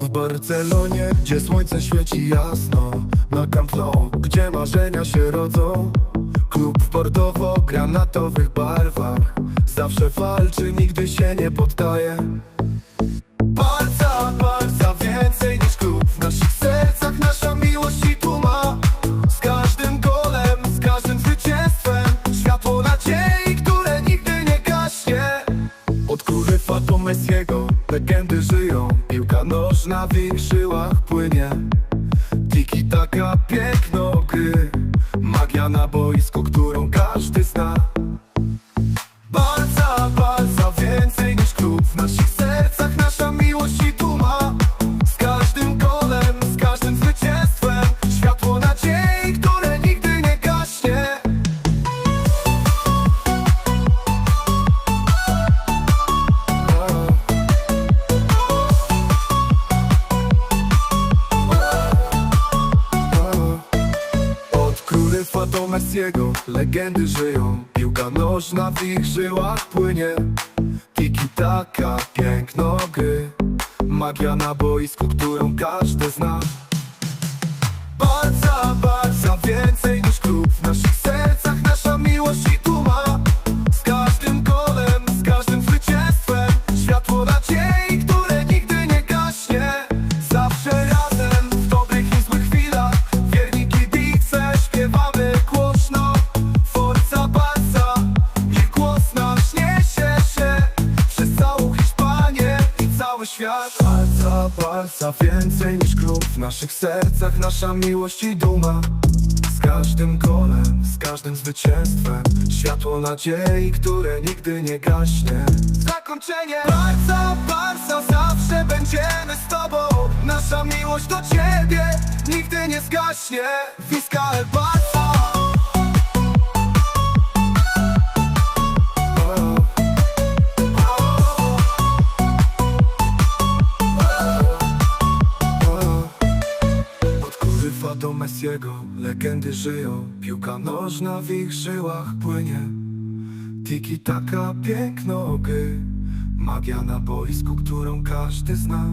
W Barcelonie, gdzie słońce świeci jasno. Na Camp Nou, gdzie marzenia się rodzą. Klub w bordowo-granatowych barwach. Zawsze walczy, nigdy się nie poddaje. Barca, Barca, więcej niż klub. W naszych sercach nasza miłość i tuma Z każdym golem, z każdym zwycięstwem. Światło nadziei, które nigdy nie gaśnie. Od królewa do Messiego legendy żyją Piłka nożna w ich żyłach płynie. Tiki taka piękno gry. Magia na boisku, którą Do Messiego legendy żyją. Piłka nożna w ich żyłach płynie. Tiki taka, piękno gry. Magia na boisku, którą każdy zna Barca, Barca, więcej niż klub W naszych sercach nasza miłość i duma. Z każdym golem, z każdym zwycięstwem. Światło nadziei, które nigdy nie gaśnie. Zakończenie. Barca, Barca, zawsze będziemy z tobą. Nasza miłość do ciebie nigdy nie zgaśnie. Wiska El Messiego legendy żyją. Piłka nożna w ich żyłach płynie. Tiki taka piękno gry. Magia na boisku, którą każdy zna